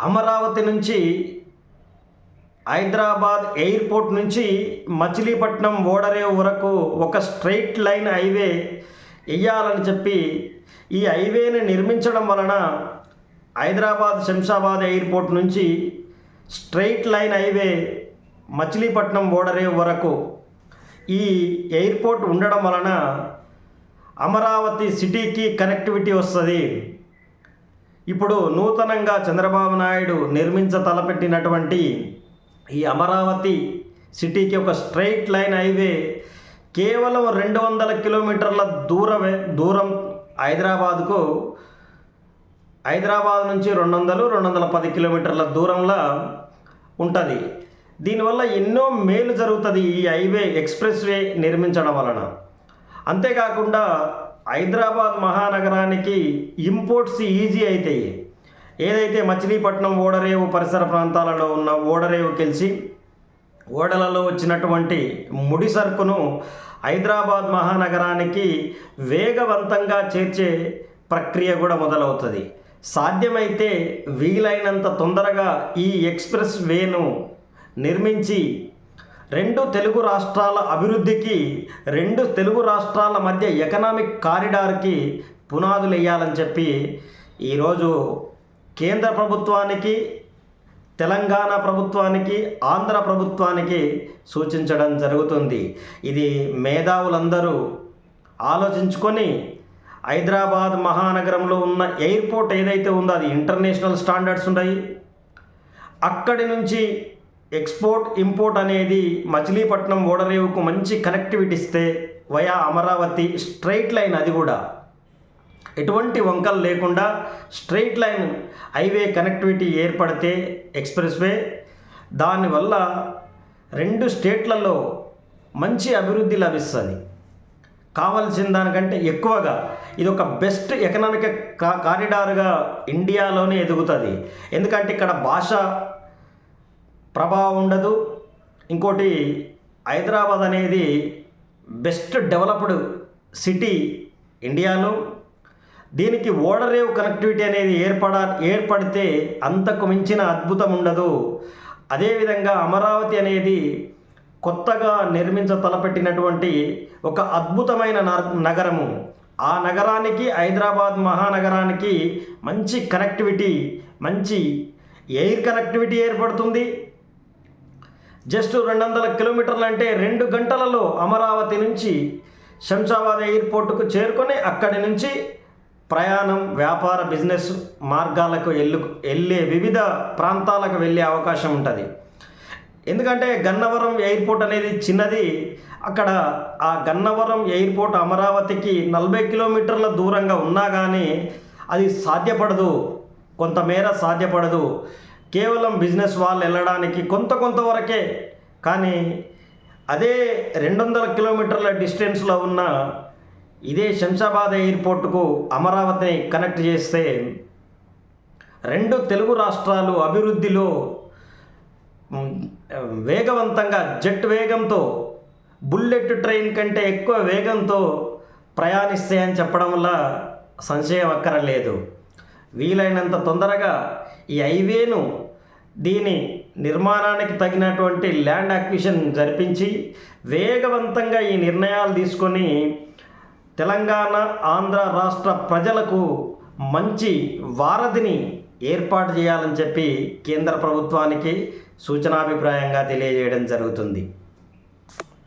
అమరావతి నుంచి హైదరాబాద్ ఎయిర్పోర్ట్ నుంచి మచిలీపట్నం ఓడరేవు వరకు ఒక స్ట్రైట్ లైన్ హైవే వేయాలని చెప్పి ఈ హైవేని నిర్మించడం వలన హైదరాబాద్ శంషాబాద్ ఎయిర్పోర్ట్ నుంచి స్ట్రైట్ లైన్ హైవే మచిలీపట్నం ఓడరేవు వరకు ఈ ఎయిర్పోర్ట్ ఉండడం వలన అమరావతి సిటీకి కనెక్టివిటీ వస్తుంది. ఇప్పుడు నూతనంగా చంద్రబాబు నాయుడు నిర్మించ తలపెట్టినటువంటి ఈ అమరావతి సిటీకి ఒక స్ట్రైట్ లైన్ హైవే కేవలం రెండు వందల కిలోమీటర్ల దూరమే దూరం హైదరాబాద్కు హైదరాబాద్ నుంచి రెండు వందలు రెండు వందల పది కిలోమీటర్ల దూరంలో ఉంటుంది. దీనివల్ల ఎన్నో మేలు జరుగుతుంది ఈ హైవే ఎక్స్ప్రెస్ వే నిర్మించడం వలన. అంతేకాకుండా హైదరాబాద్ మహానగరానికి ఇంపోర్ట్స్ ఈజీ అవుతాయి ఏదైతే మచిలీపట్నం ఓడరేవు పరిసర ప్రాంతాలలో ఉన్న ఓడరేవు కలిసి ఓడలలో వచ్చినటువంటి ముడి సరుకును హైదరాబాద్ మహానగరానికి వేగవంతంగా చేర్చే ప్రక్రియ కూడా మొదలవుతుంది. సాధ్యమైతే వీలైనంత తొందరగా ఈ ఎక్స్ప్రెస్ వేను నిర్మించి రెండు తెలుగు రాష్ట్రాల అభివృద్ధికి రెండు తెలుగు రాష్ట్రాల మధ్య ఎకనామిక్ కారిడార్కి పునాదులు వేయాలని చెప్పి ఈరోజు కేంద్ర ప్రభుత్వానికి తెలంగాణ ప్రభుత్వానికి ఆంధ్ర ప్రభుత్వానికి సూచించడం జరుగుతుంది. ఇది మేధావులందరూ ఆలోచించుకొని హైదరాబాద్ మహానగరంలో ఉన్న ఎయిర్పోర్ట్ ఏదైతే ఉందో అది ఇంటర్నేషనల్ స్టాండర్డ్స్ ఉన్నాయి అక్కడి నుంచి ఎక్స్పోర్ట్ ఇంపోర్ట్ అనేది మచిలీపట్నం ఓడరేవుకు మంచి కనెక్టివిటీ ఇస్తే వయా అమరావతి స్ట్రైట్ లైన్ అది కూడా. ఎటువంటి వంకలు లేకుండా స్ట్రైట్ లైన్ హైవే కనెక్టివిటీ ఏర్పడితే ఎక్స్ప్రెస్ వే దానివల్ల రెండు స్టేట్లలో మంచి అభివృద్ధి లభిస్తుంది. కావలసిన దానికంటే ఎక్కువగా ఇది ఒక బెస్ట్ ఎకనామిక్ కా కారిడార్గా ఇండియాలోనే ఎదుగుతుంది. ఎందుకంటే ఇక్కడ భాష ప్రభావం ఉండదు. ఇంకోటి హైదరాబాద్ అనేది బెస్ట్ డెవలప్డ్ సిటీ ఇండియాలో. దీనికి ఓడరేవ్ కనెక్టివిటీ అనేది ఏర్పడ ఏర్పడితే అంతకు మించిన అద్భుతం ఉండదు. అదేవిధంగా అమరావతి అనేది కొత్తగా నిర్మించ తలపెట్టినటువంటి ఒక అద్భుతమైన నగరము. ఆ నగరానికి హైదరాబాద్ మహానగరానికి మంచి కనెక్టివిటీ మంచి ఎయిర్ కనెక్టివిటీ ఏర్పడుతుంది. జస్ట్ రెండు వందల కిలోమీటర్లు అంటే రెండు గంటలలో అమరావతి నుంచి శంషాబాద్ ఎయిర్పోర్టుకు చేరుకొని అక్కడి నుంచి ప్రయాణం వ్యాపార బిజినెస్ మార్గాలకు వెళ్ళు వెళ్ళే వివిధ ప్రాంతాలకు వెళ్ళే అవకాశం ఉంటుంది. ఎందుకంటే గన్నవరం ఎయిర్పోర్ట్ అనేది చిన్నది. అక్కడ ఆ గన్నవరం ఎయిర్పోర్ట్ అమరావతికి నలభై కిలోమీటర్ల దూరంగా ఉన్నా కానీ అది సాధ్యపడదు. కొంతమేర సాధ్యపడదు. కేవలం బిజినెస్ వాళ్ళు వెళ్ళడానికి కొంత కొంతవరకే. కానీ అదే రెండు వందల కిలోమీటర్ల డిస్టెన్స్లో ఉన్న ఇదే శంషాబాద్ ఎయిర్పోర్టుకు అమరావతిని కనెక్ట్ చేస్తే రెండు తెలుగు రాష్ట్రాలు అభివృద్ధిలో వేగవంతంగా జెట్ వేగంతో బుల్లెట్ ట్రైన్ కంటే ఎక్కువ వేగంతో ప్రయాణిస్తాయని చెప్పడం వల్ల సంశయం అక్కరలేదు. వీలైనంత తొందరగా ఈ హైవేను దీని నిర్మాణానికి తగినటువంటి ల్యాండ్ అక్విషన్ జరిపించి వేగవంతంగా ఈ నిర్ణయాలు తీసుకొని తెలంగాణ ఆంధ్ర రాష్ట్ర ప్రజలకు మంచి వారధిని ఏర్పాటు చేయాలని చెప్పి కేంద్ర ప్రభుత్వానికి సూచనాభిప్రాయంగా తెలియజేయడం జరుగుతుంది.